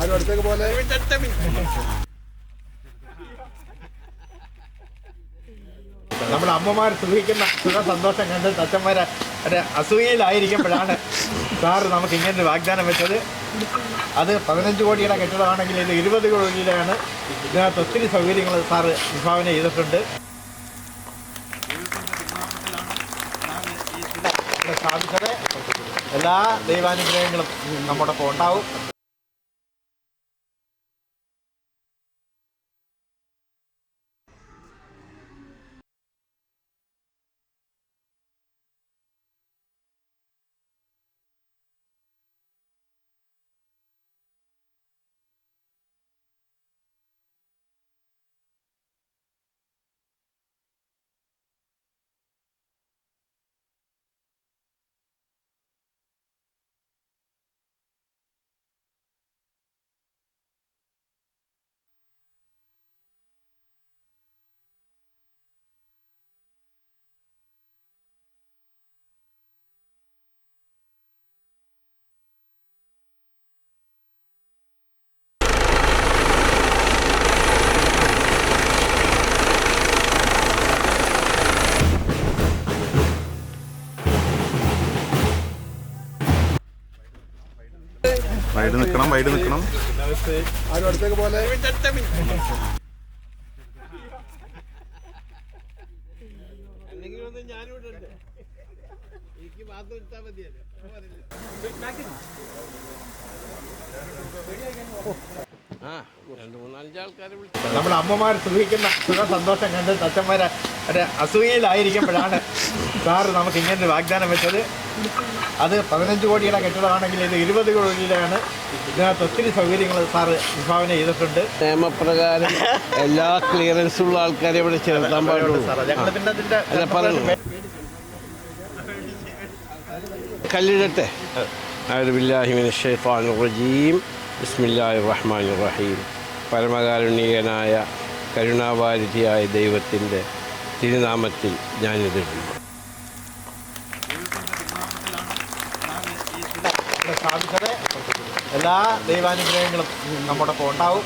ആരും പോലെ നമ്മുടെ അമ്മമാർ സുഖിക്കുന്ന സുഖ സന്തോഷം കണ്ട് തച്ചന്മാരെ ഒരു അസൂയയിലായിരിക്കുമ്പോഴാണ് സാറ് നമുക്ക് ഇങ്ങനെ വാഗ്ദാനം വെച്ചത്. അത് പതിനഞ്ച് കോടിയുടെ കെട്ടിടമാണെങ്കിൽ ഇത് ഇരുപത് കോടിയുടെയാണ്. ഇതിനകത്ത് ഒത്തിരി സൗകര്യങ്ങൾ സാറ് വിഭാവന ചെയ്തിട്ടുണ്ട്. സ്ഥാപിച്ചത് എല്ലാ ദൈവാനുഗ്രഹങ്ങളും നമ്മോടൊപ്പം ഉണ്ടാവും. വൈഡ് നിൽക്കണം വൈഡ് നിൽക്കണം അടുത്തേക്ക് നമ്മുടെ അമ്മമാർ സുഖിക്കുന്ന സുഖ സന്തോഷം കണ്ട് തച്ചന്മാരെ അസൂയയിലായിരിക്കുമ്പോഴാണ് സാറ് നമുക്ക് ഇങ്ങനെ വാഗ്ദാനം വെച്ചത്. അത് പതിനഞ്ച് കോടിയുടെ കെട്ടിടമാണെങ്കിൽ ഇത് ഇരുപത് കോടിയിലാണ്. ഇതിനകത്ത് ഒത്തിരി സൗകര്യങ്ങൾ സാറ് വിഭാവന ചെയ്തിട്ടുണ്ട്. നിയമപ്രകാരം എല്ലാ ക്ലിയറൻസും ഉള്ള ആൾക്കാരെ ഇവിടെ ചേർത്താൻ പാടുള്ളൂ. കല്ലിടട്ടെ. റജീം ബിസ്മില്ലാഹി റഹ്മാൻ റഹീം പരമകാരുണ്യനായ കരുണാവാരിധിയായ ദൈവത്തിന്റെ തിരുനാമത്തിൽ ഞാനിതിടുന്നു. സ്ഥാപിച്ചത് എല്ലാ ദൈവാനുഗ്രഹങ്ങളും നമ്മുടെ ഒപ്പം ഉണ്ടാവും.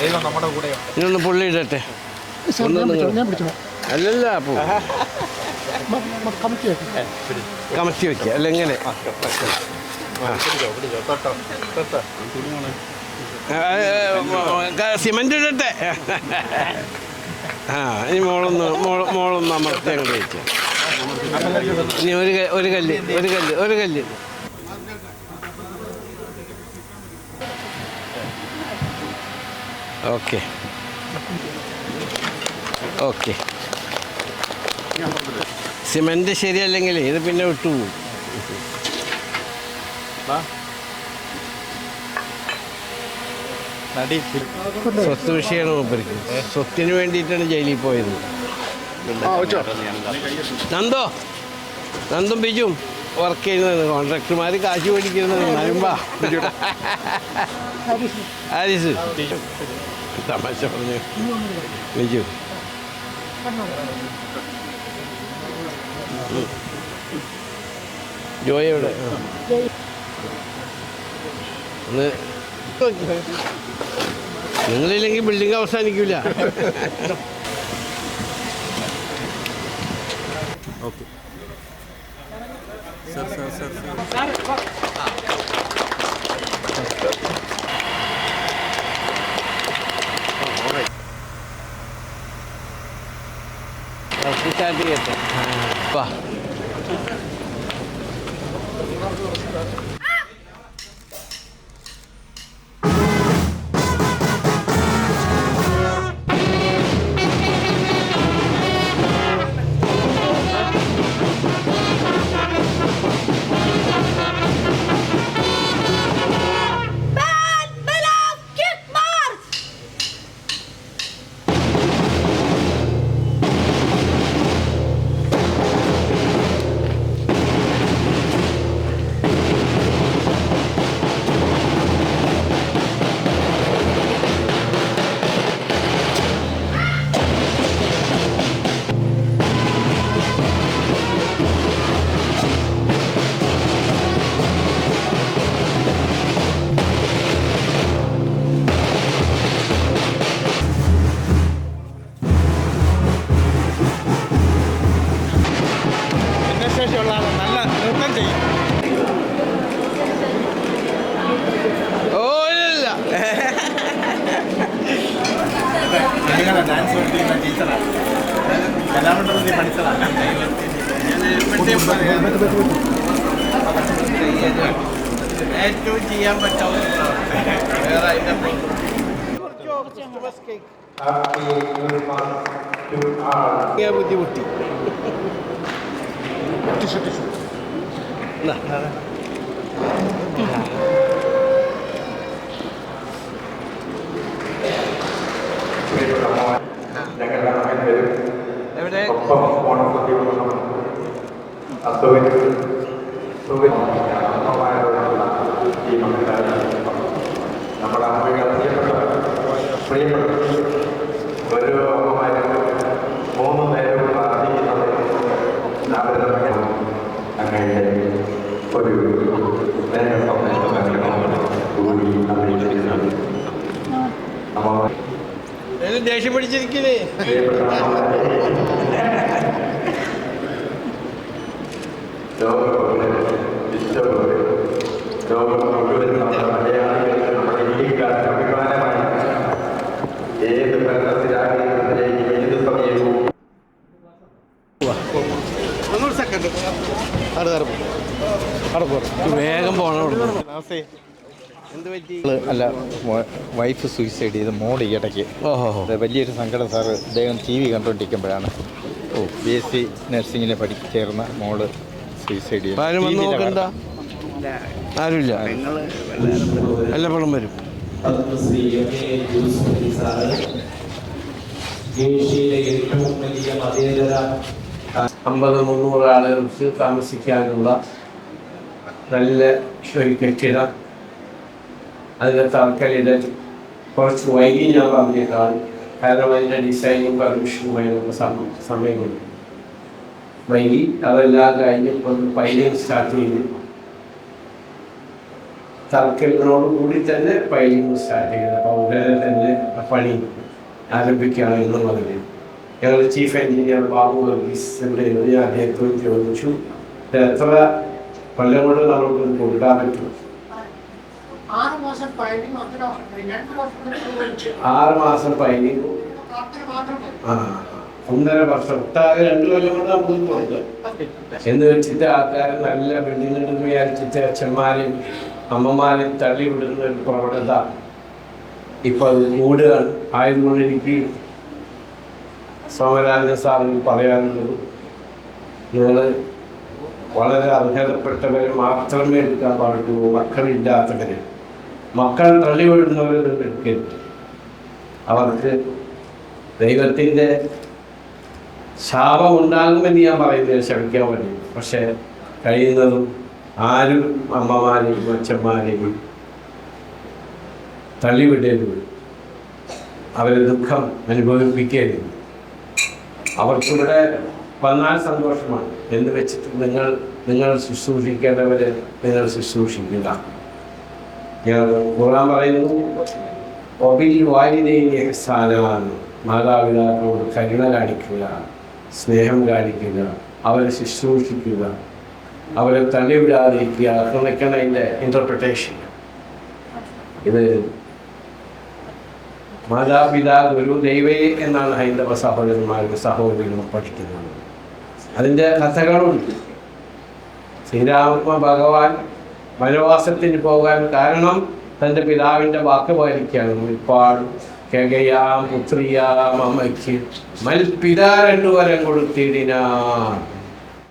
ദൈവം നമ്മുടെ കൂടെയുണ്ട്. ഇതൊന്ന് പുള്ളി ഇടട്ടെ. അല്ലല്ല പോ. കമത്തി വെക്കുക അല്ല എങ്ങനെ? സിമെന്റ് ഇടട്ടെ. ആ ഇനി മോളൊന്ന് മോൾ മോളൊന്ന് അമർത്തി അങ്ങോട്ട് വെക്കാം ഇനി ഒരു ഒരു കല്ല് ഒരു കല്ല് ഒരു കല്ല്. ഓക്കെ. ഓക്കെ. സിമെന്റ് ശരിയല്ലെങ്കിൽ ഇത് പിന്നെ വിട്ടുപോകും. നടി. സ്വത്ത് വിഷയമാണ് മൂപ്പർക്ക്. സ്വത്തിന് വേണ്ടിയിട്ടാണ് ജയിലിൽ പോയത്. നന്ദോ? നന്ദും ബിജും വർക്ക് ചെയ്യുന്നത്. കോൺട്രാക്ടർമാർ കാശ് മേടിക്കുന്നത്. നരുമ്പാ ഹാരിസ് തമാശ പറഞ്ഞു? ബിജു ഉം. ജോയ് എവിടെ? ആ. ഒന്ന്. നിങ്ങളില്ലെങ്കിൽ building അവസാനിക്കില്ല okay. Sir sir sir sir start ചെയ്യട്ടെ വാ ഏറ്റവും ചെയ്യാൻ പറ്റാവുന്ന വേറെ അതിന്റെ ബുദ്ധിമുട്ടി എവിടെ നമ്മുടെ അമ്മയുടെ പ്രിയപ്പെട്ട പ്രിയപ്പെട്ട ഓരോ അമ്മമാരും മൂന്ന് നേരം പ്രാർത്ഥിക്കുന്നത് അവരുടെ അങ്ങനെ ഒരു നേരം കൂടി അറിയിച്ചിരുന്നത് നമ്മൾ ദേഷ്യം പിടിച്ചിരിക്കുന്നേ പ്രിയപ്പെട്ട അമ്മമാരെ ലോകം ഇഷ്ടപോലെ ലോകം മുഴുവൻ നമ്മുടെ മലയാളികൾക്ക് നമ്മുടെ ഇന്ത്യക്കാർക്ക് അഭിമാനമായി ഏത് ഭരണത്തിലാണെങ്കിലും ഏത് സമയവും ഒന്നൂറ് സെക്കൻഡ് വേഗം പോകണം അല്ല വൈഫ് സൂയിസൈഡ് ചെയ്ത് മോഡ് ഈ ഇടയ്ക്ക് വലിയൊരു സങ്കടം സാറ് അദ്ദേഹം ടി വി കണ്ടുകൊണ്ടിരിക്കുമ്പോഴാണ് ഓ ബി എസ് സി നഴ്സിങ്ങിന് പഠിച്ചേർന്ന ചേർന്ന മോൾ സൂയിസൈഡ് നോക്കണ്ട ആരുമില്ല. എല്ലപ്പോഴും വരും. അമ്പത് മുന്നൂറ് ആളുകൾക്ക് താമസിക്കാനുള്ള നല്ല ഒരു കെട്ടിടം അതിന്റെ തറക്കല്ലിടൽ. കുറച്ച് വൈകി ഞാൻ പറഞ്ഞേക്കാണ് കാരണം അതിന്റെ ഡിസൈനും പെർമിഷനും സമ- സമയം കൊണ്ട് വൈകി അതെല്ലാം കഴിഞ്ഞ് ഒന്ന് പൈലിംഗ് സ്റ്റാർട്ട് ചെയ്ത്. തറക്കല്ലിനോട് കൂടി തന്നെ പൈലിങ് സ്റ്റാർട്ട് ചെയ്ത് അപ്പോൾ ഉടനെ തന്നെ പണി ആരംഭിക്കുകയാണ് എന്നുള്ളതിൽ ഞങ്ങളുടെ ചീഫ് എഞ്ചിനീയർ ബാബു വർഗീസ് ഇവിടെ ഇരുന്ന് ഞാൻ അദ്ദേഹത്തോട് ചോദിച്ചു. എത്ര കൊല്ലം കൊണ്ട് നമുക്ക് കൊടുക്കാൻ പറ്റും? ആറ് മാസം മാത്രം ആ ഒന്നര വർഷം. ഒട്ടാകെ രണ്ടു കൊല്ലം കൊണ്ട് നമുക്ക് കൊടുക്കാം. എന്ന് വെച്ചിട്ട് ആൾക്കാർ നല്ല ബിൽഡിങ്ങിൽ വിചാരിച്ചിട്ട് അച്ഛന്മാരെയും അമ്മമാരെയും തള്ളിവിടുന്ന ഒരു പ്രവണത ഇപ്പൊ അത് കൂടുകയാണ് ആയതുകൊണ്ട് എനിക്ക് സോമരാജൻ സാറിന് പറയാനുള്ളത് നിങ്ങൾ വളരെ അർഹതപ്പെട്ടവരെ മാത്രമേ എടുക്കാൻ പാടുള്ളൂ. മക്കളില്ലാത്തവരെ. മക്കൾ തള്ളിവിടുന്നവരെ നിങ്ങൾ എടുക്കരുത് അവർക്ക് ദൈവത്തിന്റെ ശാപം ഉണ്ടാകുമെന്ന് ഞാൻ പറയുന്നത് ശ്രമിക്കാൻ പറ്റും. പക്ഷേ കഴിയുന്നതും ആരും അമ്മമാരെയും അച്ഛന്മാരെയും തള്ളിവിടരുത് അവരെ ദുഃഖം അനുഭവിപ്പിക്കരുത് അവർക്കിവിടെ വന്നാൽ സന്തോഷമാണ്. എന്ന് വെച്ചിട്ട് നിങ്ങൾ നിങ്ങൾ ശുശ്രൂഷിക്കേണ്ടവരെ നിങ്ങൾ ശുശ്രൂഷിക്കുക. ഖുർആൻ പറയുന്നു സ്ഥാനമാണ് മാതാപിതാക്കളോട് കരുണ കാണിക്കുക സ്നേഹം കാണിക്കുക അവരെ ശുശ്രൂഷിക്കുക. അവരെ തള്ളിവിടാതിരിക്കുക എന്നൊക്കെയാണ് അതിന്റെ ഇന്റർപ്രിട്ടേഷൻ ഇത് മാതാപിതാ ഗുരു ദൈവേ എന്നാണ് ഹൈന്ദവ സഹോദരന്മാരും സഹോദരികളും പഠിക്കുന്നത്. അതിന്റെ കഥകളുണ്ട് ശ്രീരാമ ഭഗവാൻ വനവാസത്തിന് പോകാൻ കാരണം തന്റെ പിതാവിന്റെ വാക്ക് പാലിക്കുകയാണ്. ഒരുപാട് കെകയാം പുത്രിയാം അമ്മയ്ക്ക് മൽപിതാ രണ്ടു വരം കൊടുത്തിടിനാ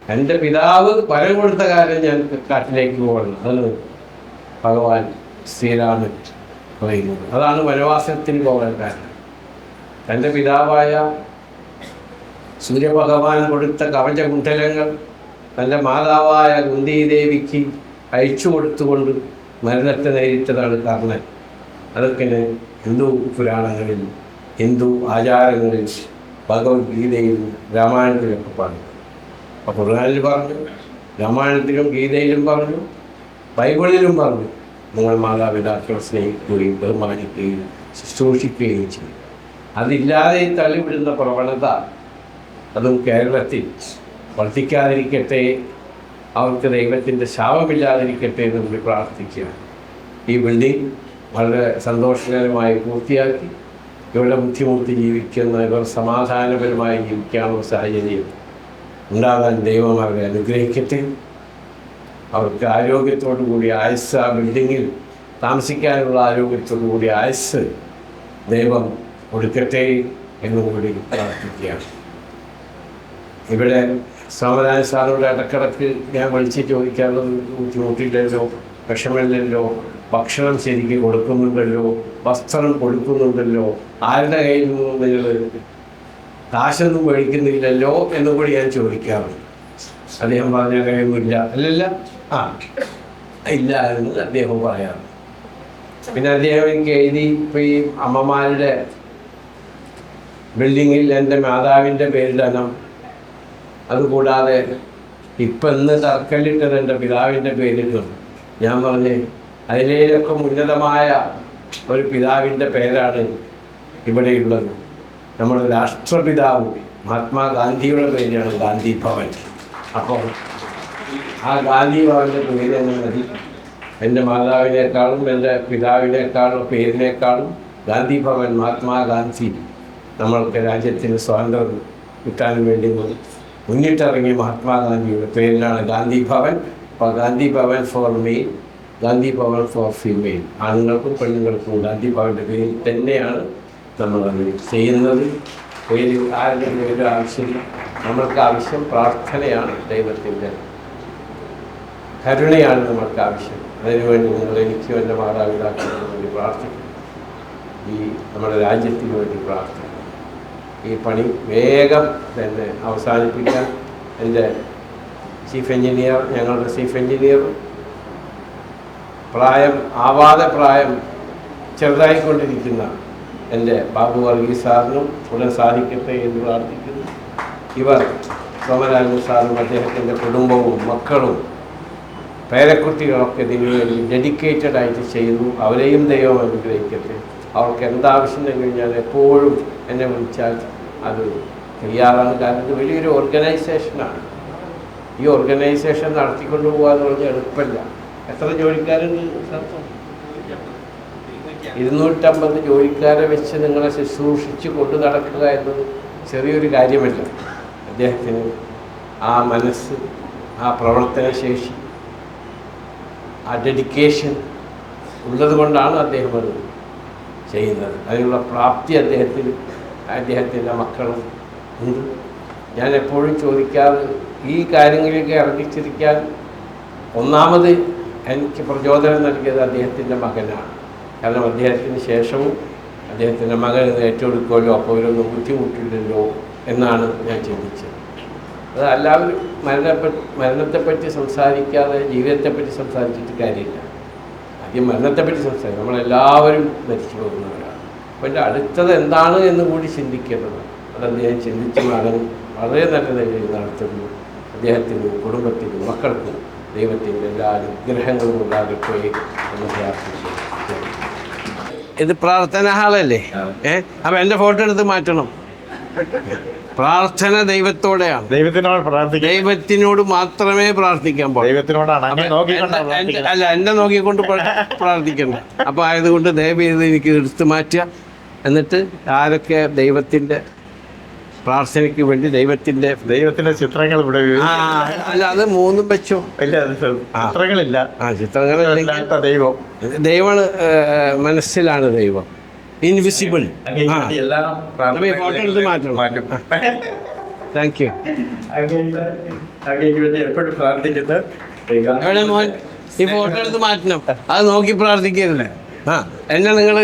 എന്റെ പിതാവ് പരം കൊടുത്ത കാര്യം ഞാൻ കാട്ടിലേക്ക് പോകണം അതാണ് ഭഗവാൻ ശ്രീരാമൻ പറയുന്നത്. അതാണ് വനവാസത്തിന് പോകാൻ കാരണം. തന്റെ പിതാവായ സൂര്യഭഗവാൻ കൊടുത്ത കവചകുണ്ഠലങ്ങൾ തന്റെ മാതാവായ കുന്തിദേവിക്ക് അയച്ചു കൊടുത്തുകൊണ്ട് മരണത്തെ നേരിട്ടതാണ് കർണൻ അതൊക്കെ ഹിന്ദു പുരാണങ്ങളിൽ ഹിന്ദു ആചാരങ്ങളിൽ ഭഗവത്ഗീതയിൽ രാമായണത്തിലൊക്കെ പറഞ്ഞു അപ്പോൾ ഖുർആനിൽ പറഞ്ഞു രാമായണത്തിലും ഗീതയിലും പറഞ്ഞു ബൈബിളിലും പറഞ്ഞു. നിങ്ങൾ മാതാപിതാക്കളെ സ്നേഹിക്കുകയും ബഹുമാനിക്കുകയും ശുശ്രൂഷിക്കുകയും ചെയ്യും. അതില്ലാതെ തള്ളിവിടുന്ന പ്രവണത അതും കേരളത്തിൽ വർദ്ധിക്കാതിരിക്കട്ടെ അവർക്ക് ദൈവത്തിന്റെ ശാപമില്ലാതിരിക്കട്ടെ എന്ന് കൂടി പ്രാർത്ഥിക്കുകയാണ്. ഈ ബിൽഡിംഗ് വളരെ സന്തോഷകരമായി പൂർത്തിയാക്കി. ഇവിടെ ബുദ്ധിമുട്ടി ജീവിക്കുന്ന ഇവർ സമാധാനപരമായി ജീവിക്കാനുള്ള സാഹചര്യം ഉണ്ടാകാൻ ദൈവം അവരെ അനുഗ്രഹിക്കട്ടെ. അവർക്ക് ആരോഗ്യത്തോടു കൂടി ആയുസ് ആ ബിൽഡിങ്ങിൽ താമസിക്കാനുള്ള ആരോഗ്യത്തോടു കൂടി ആയുസ് ദൈവം കൊടുക്കട്ടെ എന്നും കൂടി പ്രാർത്ഥിക്കുകയാണ്. ഇവിടെ സോമനായ സാറിനോട് ഇടക്കിടക്ക് ഞാൻ വിളിച്ച് ചോദിക്കാറുള്ളത് ബുദ്ധിമുട്ടില്ലല്ലോ വിഷമില്ലല്ലോ ഭക്ഷണം ശരിക്ക് കൊടുക്കുന്നുണ്ടല്ലോ വസ്ത്രം കൊടുക്കുന്നുണ്ടല്ലോ ആരുടെ കയ്യിൽ നിന്നും നിങ്ങൾ കാശൊന്നും മേടിക്കുന്നില്ലല്ലോ എന്ന് കൂടി ഞാൻ ചോദിക്കാറുണ്ട്. അദ്ദേഹം പറഞ്ഞ കഴിവില്ല അല്ലല്ല. ആ ഇല്ല എന്ന് അദ്ദേഹം പറയാറുണ്ട്. പിന്നെ അദ്ദേഹം എനിക്ക് എഴുതി ഇപ്പം ഈ അമ്മമാരുടെ ബിൽഡിങ്ങിൽ എന്റെ മാതാവിന്റെ പേരിടണം. അതുകൂടാതെ ഇപ്പം ഇന്ന് തറക്കല്ലിട്ടത് എന്റെ പിതാവിന്റെ പേരിടും. ഞാൻ പറഞ്ഞ് അതിലേലൊക്കെ ഉന്നതമായ ഒരു പിതാവിന്റെ പേരാണ് ഇവിടെയുള്ളത്. നമ്മുടെ രാഷ്ട്രപിതാവ് മഹാത്മാഗാന്ധിയുടെ പേരാണ് ഗാന്ധി ഭവൻ. അപ്പോൾ ആ ഗാന്ധി ഭവന്റെ പേര് തന്നെ മതി. എന്റെ മാതാവിനേക്കാളും എന്റെ പിതാവിനേക്കാളും പേരിനേക്കാളും ഗാന്ധി ഭവൻ മഹാത്മാഗാന്ധി നമ്മൾക്ക് രാജ്യത്തിന് സ്വാതന്ത്ര്യം കിട്ടാൻ വേണ്ടി മുന്നിട്ടിറങ്ങിയ മഹാത്മാഗാന്ധിയുടെ പേരിലാണ് ഗാന്ധി ഭവൻ. അപ്പോൾ Gandhi Bhavan for male Gandhi Bhavan for female. ആണുങ്ങൾക്കും പെണ്ണുങ്ങൾക്കും ഗാന്ധി ഭവന്റെ പേരിൽ തന്നെയാണ് നമ്മളത് ചെയ്യുന്നത് പേര് ആരുടെ ഒരു ആവശ്യമില്ല നമ്മൾക്ക് ആവശ്യം പ്രാർത്ഥനയാണ് ദൈവത്തിന്റെ കരുണയാണ് നമ്മൾക്ക് ആവശ്യം. അതിനുവേണ്ടി നിങ്ങൾ എനിക്കും എന്റെ മാതാപിതാക്കൾക്കും വേണ്ടി പ്രാർത്ഥിക്കും ഈ നമ്മുടെ രാജ്യത്തിന് വേണ്ടി പ്രാർത്ഥിക്കും ഈ പണി വേഗം തന്നെ അവസാനിപ്പിക്കാൻ എന്റെ ചീഫ് എഞ്ചിനീയർ ഞങ്ങളുടെ ചീഫ് എഞ്ചിനീയർ പ്രായം ആവാതെ പ്രായം ചെറുതായിക്കൊണ്ടിരിക്കുന്ന എന്റെ ബാബു വർഗീസ് സാറിനും ഉടൻ സാധിക്കട്ടെ എന്ന് പ്രാർത്ഥിക്കുന്നു. ഇവർ സോമരാജൻ സാറും അദ്ദേഹത്തിന്റെ കുടുംബവും മക്കളും പേരക്കുട്ടികളൊക്കെ ഇതിനു വേണ്ടി ഡെഡിക്കേറ്റഡ് ആയിട്ട് ചെയ്തു അവരെയും ദൈവം അനുഗ്രഹിക്കട്ടെ. അവർക്ക് എന്താവശ്യം കഴിഞ്ഞാൽ എപ്പോഴും എന്നെ വിളിച്ചാൽ അത് തയ്യാറാണ്. കാരണം ഇത് വലിയൊരു ഓർഗനൈസേഷനാണ് ഈ ഓർഗനൈസേഷൻ നടത്തിക്കൊണ്ട് പോകാന്ന് പറഞ്ഞാൽ എളുപ്പമല്ല എത്ര ജോലിക്കാരുണ്ട് സ്ഥലത്ത്? ഇരുന്നൂറ്റമ്പത് ജോലിക്കാരെ വെച്ച് നിങ്ങളെ ശുശ്രൂഷിച്ച് കൊണ്ടു നടക്കുക എന്നത് ചെറിയൊരു കാര്യമല്ല. അദ്ദേഹത്തിന് ആ മനസ്സ് ആ പ്രവർത്തനശേഷി ആ ഡെഡിക്കേഷൻ ഉള്ളത് കൊണ്ടാണ് അദ്ദേഹം അത് ചെയ്യുന്നത്. അതിനുള്ള പ്രാപ്തി അദ്ദേഹത്തിന് അദ്ദേഹത്തിന്റെ മക്കളും ഉണ്ട്. ഞാൻ എപ്പോഴും ചോദിക്കാറ് ഈ കാര്യങ്ങളിലേക്ക് ഇറങ്ങിച്ചിരിക്കാൻ ഒന്നാമത് എനിക്ക് പ്രചോദനം നൽകിയത് അദ്ദേഹത്തിന്റെ മകനാണ്. കാരണം അദ്ദേഹത്തിന് ശേഷവും അദ്ദേഹത്തിന്റെ മകൻ ഇത് ഏറ്റെടുക്കുമല്ലോ അപ്പോൾ ഇവരൊന്നും ബുദ്ധിമുട്ടില്ലല്ലോ എന്നാണ് ഞാൻ ചിന്തിച്ചത്. അത് എല്ലാവരും മരണപ്പെ മരണത്തെപ്പറ്റി സംസാരിക്കാതെ ജീവിതത്തെപ്പറ്റി സംസാരിച്ചിട്ട് കാര്യമില്ല. ആദ്യം മരണത്തെപ്പറ്റി സംസാരിക്കും. നമ്മളെല്ലാവരും മരിച്ചു പോകുന്നവരാണ്. അപ്പോൾ എന്റെ അടുത്തത് എന്താണ് എന്ന് കൂടി ചിന്തിക്കേണ്ടത്. അത് അദ്ദേഹം ചിന്തിച്ച് മകൻ വളരെ നല്ല നിലയിൽ നടത്തുന്നു. അദ്ദേഹത്തിനും കുടുംബത്തിനും മക്കൾക്കും ദൈവത്തിന്റെ എല്ലാ അനുഗ്രഹങ്ങളും ഉണ്ടാകട്ടെ എന്ന് പ്രാർത്ഥിക്കുന്നു. ഇത് പ്രാർത്ഥന ഹാളല്ലേ? ഏ? അപ്പം എന്റെ ഫോട്ടോ എടുത്ത് മാറ്റണം. പ്രാർത്ഥന ദൈവത്തോടെയാണ്. ദൈവത്തിനോട് പ്രാർത്ഥിക്കുക. ദൈവത്തിനോട് മാത്രമേ പ്രാർത്ഥിക്കാൻ പാടുള്ളൂ. ദൈവത്തിനോടാണ്. അല്ല എന്നെ നോക്കിക്കൊണ്ട് പ്രാർത്ഥിക്കണം പ്രാർത്ഥിക്കണ്ട. അപ്പൊ ആയതുകൊണ്ട് ദയവ് ചെയ്ത് എനിക്ക് എടുത്തു മാറ്റുക. എന്നിട്ട് ആരൊക്കെ ദൈവത്തിന്റെ പ്രാർത്ഥനയ്ക്ക് വേണ്ടി ദൈവത്തിന്റെ ദൈവത്തിന്റെ ചിത്രങ്ങൾ ഇവിടെ അല്ല അത് മൂന്നും വെച്ചോ? ഇല്ല ചിത്രങ്ങളില്ല. ആ ചിത്രങ്ങൾ അല്ലാത്ത ദൈവം. ദൈവമാണ് മനസ്സിലാണ് ദൈവം. ഇൻവിസിബിൾ ഫോട്ടോ എടുത്ത് മാറ്റണം. മാറ്റും. താങ്ക് യു എപ്പോഴും പ്രാർത്ഥിക്കുന്നത് ഈ ഫോട്ടോ എടുത്ത് മാറ്റണം. അത് നോക്കി പ്രാർത്ഥിക്കരുത്. എന്നെ നിങ്ങൾ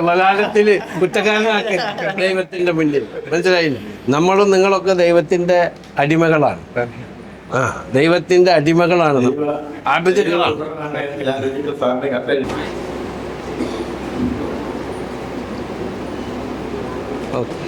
മലയാളത്തിൽ കുറ്റക്കാരനാക്കി ദൈവത്തിന്റെ മുന്നിൽ. മനസ്സിലായില്ലേ? നമ്മളും നിങ്ങളൊക്കെ ദൈവത്തിന്റെ അടിമകളാണ്. ആ ദൈവത്തിന്റെ അടിമകളാണ് ഓക്കെ.